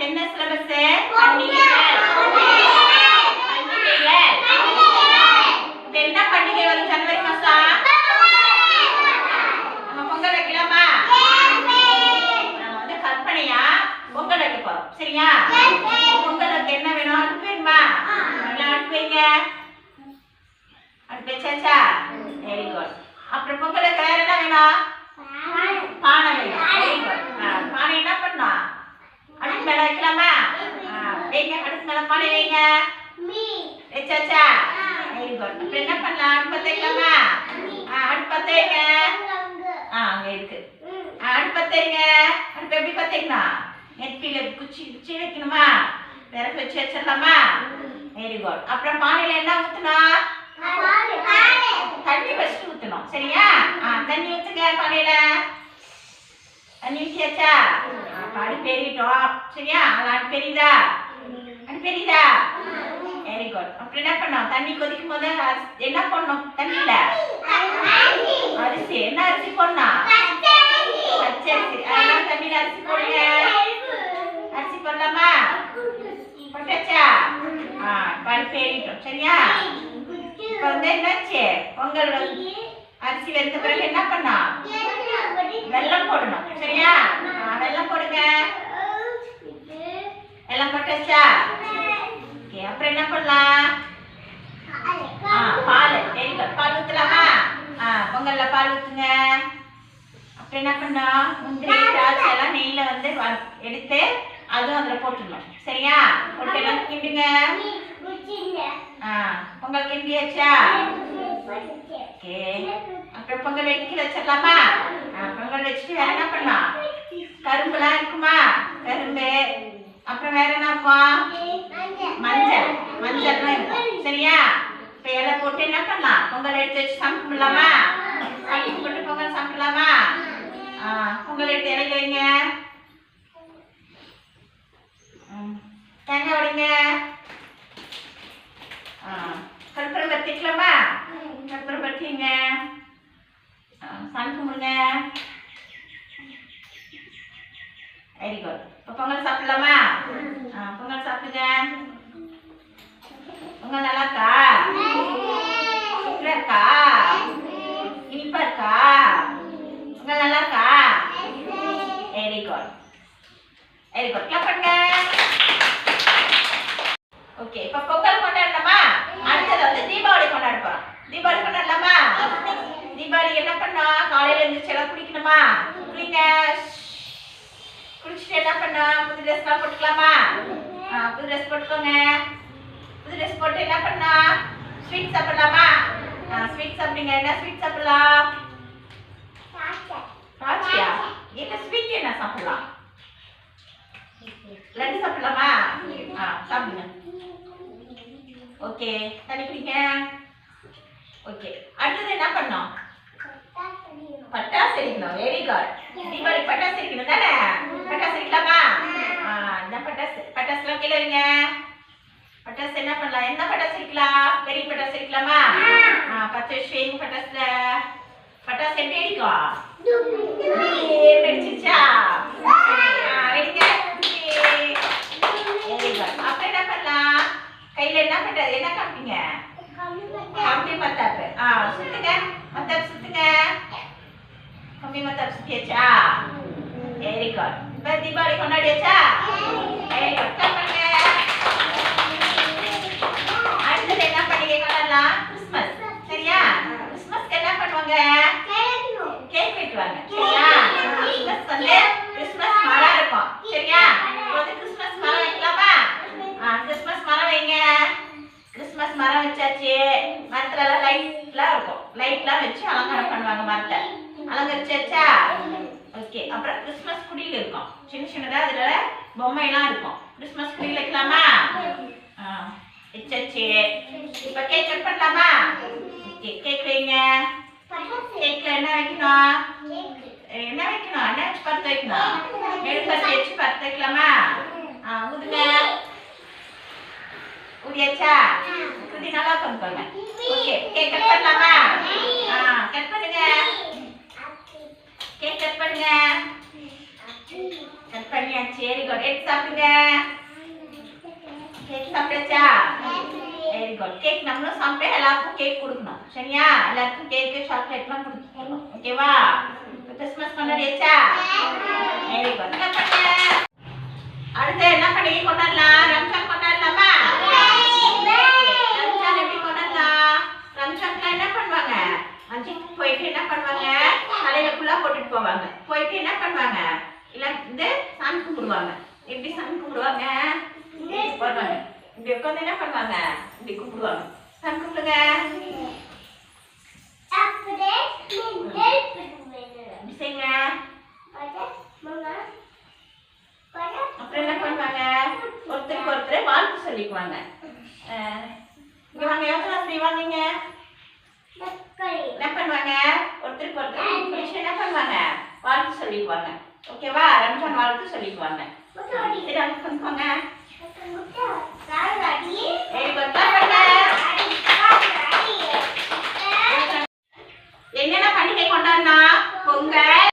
என்ன சிலபஸ் பண்டிகைகள். என்ன பண்டிகை வரும் ஜனவரி மாசம்? நம்ம பொங்கல் வைக்கலாமா? நம்ம வந்து கற்பனையா பொங்கல் வைக்க போறோம். சரியா? பொங்கலுக்கு என்ன வேணும்? அடுப்பு வேணுமா? எல்லாம் அடுப்பு வைங்க. அடுப்பு வச்சாச்சா வெரி குட் அப்புறம் பொங்கலுக்கு வேற என்ன வேணும் பானை வேணும் வெரி குட் பானை என்ன பண்ணணும் அடுப்பு மேல வைக்கலாமா ஆ, வைங்க அடுப்பு மேல பானை வைங்க. வச்சாச்சா வெரி குட் அப்புறம் என்ன பண்ணலாம்? அடுப்பு பத்த வைக்கலாமா? அடுப்பு பத்த வைங்க. ஆ அங்க இருக்கு. அடுப்பு பத்த வைங்க. அடுப்பு எப்படி பத்த நெத்தியில குச்சி குச்சி வைக்கணுமா? விறகு வச்சு வச்சிடலாமா? வெரி குட் அப்புறம் பானையில என்ன ஊத்தணும்? தண்ணி ஃபர்ஸ்ட் ஊத்தணும். சரியா? ஆ தண்ணி ஊத்துங்க பானையில. தண்ணி அப்ப அடுப்பு எரிட்டோம் சரியா? அது அடுப்பு எரியுதா? அது தெரியுதா? வெரி குட் அப்புறம் என்ன பண்ணோம்? தண்ணி கொதிக்கும் போது அரிசி- என்ன பண்ணணும் தண்ணியில? அரிசி. என்ன அரிசி போடணும்? பச்சரிசி. அதெல்லாம் தண்ணியில அரிசி போடுங்க? அரிசி போடலாமா? போட்டாச்சா? ஆ இப்ப அடுப்பு சரியா? இப்ப வந்து என்னாச்சு? பொங்கல் அரிசி வெந்த பிறகு என்ன பண்ணோம்? வெல்லம் போடணும். சரியா? ஆ, வெல்லம் போடுங்க. எல்லாம் போட்டாச்சா? ஓகே அப்புறம் என்ன பண்ணலாம்? ஆ பால் வெரி குட் பால் ஊத்தலாமா? ஆ பொங்கல்ல பால் ஊத்துங்க. அப்புறம் என்ன பண்ணோம்? முந்திரி திராட்சை எல்லாம் நெய்ல வந்து எடுத்து அதுவும் அதில் போட்டுடணும். சரியா? போட்டு எல்லாம் கிண்டுங்க. ஆ பொங்கல் கிண்டியாச்சா? ஓகே. அப்புறம் பொங்கல் வெடிக்க வச்சிடலாமா? பொங்கல் வச்சுட்டு வேற என்ன பண்ணலாம்? கரும்புலாம் இருக்குமா? கரும்பு. அப்புறம் வேற என்ன இருக்கும் மஞ்சள் இருக்கும் சரியா? இப்ப இலை போட்டு என்ன பண்ணலாம்? பொங்கல் எடுத்து வச்சு சாப்பிடலாமா சாமி போட்டு பொங்கல் சாப்பிடலாமா பொங்கல் எடுத்து இலையில வைங்க. தேங்காய் உடைங்க கற்பூரம் பத்திக்கலாமா கற்பூரம் பத்திங்க சாமி கும்பிடுங்க வெரி குட் பொங்கல் சாப்பிடலாமா ஆ, பொங்கல் சாப்பிடுங்க பொங்கல் நல்லா இருக்கா சூப்பரா இருக்கா இனிப்பா இருக்கா பொங்கல் நல்லா இருக்கா very good very good clap பண்ணுங்க ஓகே இப்போ பொங்கல் கொண்டாடலாமா? அடுத்தது வந்து தீபாவளி கொண்டாட போறோம் தீபாவளி கொண்டாடலாமா? தீபாவளி என்ன பண்ணா காலையில எழுந்திரிச்சு எல்லாம் குளிக்கணுமா? குளிங்க. என்ன பண்ணோம் புது எல்லாம் போட்டுக்கலாமா? புது ட்ரெஸ் போட்டுக்கோங்க. புது ட்ரெஸ் போட்டு என்ன பண்ணா? ஸ்வீட் சாப்பிடலாமா? ஸ்வீட் சாப்பிடுங்க. என்ன ஸ்வீட் சாப்பிடலாம்? என்ன ஸ்வீட் என்ன சாப்பிடலாம்? லட்டு சாப்பிடலாமா? ஆ சாப்பிடுங்க. ஓகே தண்ணி குடிங்க. ஓகே அடுத்தது என்ன பண்ணோம் பட்டாசு எரிக்கணும் வெரி குட் தீபாவளி பட்டாசு எரிக்கணும் தானே பட்டாசு எரிக்கலாமா ஆ இந்த பட்டாசு பட்டாசுலாம் கீழே வைங்க பட்டாசு என்ன பண்ணலாம்? என்ன பட்டாசு எரிக்கலாம் பெரிய பட்டாசு எரிக்கலாமா ஆ பத்து வருஷம் பட்டாசுல. பட்டாசு எப்படி வெடிச்சிச்சா ஆ வெடிங்க அப்புறம் என்ன பண்ணலாம்? கையில என்ன பண்றது என்ன காமிப்பீங்க? கம்பி மத்தாப்பு ஆ சுத்துங்க. மத்தாப்பு சுத்துங்க. கம்பி மத்தாப்பு சுத்தியாச்சா வெரி குட் இப்ப தீபாவளி கொண்டாடியாச்சா? வெரி குட் பண்ணுங்க அடுத்தது என்ன பண்டிகை கொண்டாடலாம்? கிறிஸ்மஸ் சரியா? கிறிஸ்மஸ்க்கு என்ன பண்ணுவாங்க? கேக் வெட்டுவாங்க. சரியா? கிறிஸ்மஸ் வந்து கிறிஸ்மஸ் மரம் இருக்கும். சரியா? வந்து கிறிஸ்மஸ் மரம் வைக்கலாமா? கிறிஸ்மஸ் மரம் வைங்க. கிறிஸ்மஸ் மரம் வச்சாச்சு. மரத்துல எல்லாம் லைட்லாம் இருக்கும். லைட்லாம் வச்சு அலங்காரம் பண்ணுவாங்க மரத்தை. அலங்கரிச்சாச்சா? ஓகே அப்புறம் கிறிஸ்மஸ் குடியில் இருக்கும். சின்ன சின்னதா அதுல பொம்மைலாம் இருக்கும். கிறிஸ்மஸ் குடியில் வைக்கலாமா? ஆ வச்சாச்சு இப்போ கேக் கட் பண்ணலாமா? ஓகே கேக் வைங்க. கேக்ல என்ன வைக்கணும்? என்ன வைக்கணும்? என்ன வச்சு பத்து வைக்கணும்? மெழுகுவர்த்தி வச்சு பத்து வைக்கலாமா? ஆ ஊதுங்க. ஊதியாச்சா? ஊதி நல்லா பண்ணிக்கோங்க ஓகே கேக் கட் பண்ணலாமா? ஆ கட் பண்ணுங்க. கேக் கட் பண்ணுங்க. கட் பண்ணியாச்சு வெரி குட் எடுத்து சாப்பிடுங்க. கேக் சாப்பிட்டாச்சா? வெரி குட் கேக் நம்மளும் சாப்பிட்டு எல்லாருக்கும் கேக் கொடுக்கணும். சரியா? எல்லாருக்கும் கேக்கு சாக்லேட்லாம் கொடுக்கணும் ஓகேவா கிறிஸ்மஸ் கொண்டாடியாச்சா வெரி குட் அடுத்து என்ன பண்டிகை கொண்டாடலாம். ரம்ஜான் கொண்டாடலாமா ரம்ஜான் எப்படி கொண்டாடலாம் ரம்ஜான்ல என்ன பண்ணுவாங்க மஞ்சுக்கு போயிட்டு என்ன பண்ணுவாங்க தலையில ஃபுல்லா போட்டுட்டு போவாங்க போயிட்டு என்ன பண்ணுவாங்க இல்ல வந்து சாமி கும்பிடுவாங்க எப்படி சாமி கும்பிடுவாங்க இப்படி போடுவாங்க இப்படி உட்காந்து என்ன பண்ணுவாங்க இப்படி கும்பிடுவாங்க சாமி கும்பிடுங்க இப்படி செய்யுங்க அப்புறம் என்ன பண்ணுவாங்க ஒருத்தருக்கு ஒருத்தர் வாழ்த்து சொல்லிக்குவாங்க அஹ் இங்க வாங்க யோசனா செய்வாங்க என்ன பண்ணுவாங்க? ஒருத்தருக்கு ஒருத்தர் என்ன பண்ணுவாங்க? வாழ்த்து சொல்லிக்குவாங்க. ஓகேவா ரம்ஜான் வாழ்த்து சொல்லிக்குவாங்க. பண்ணுவாங்க வெரி குட் என்னென்ன பண்டிகை கொண்டாடினா? பொங்கல்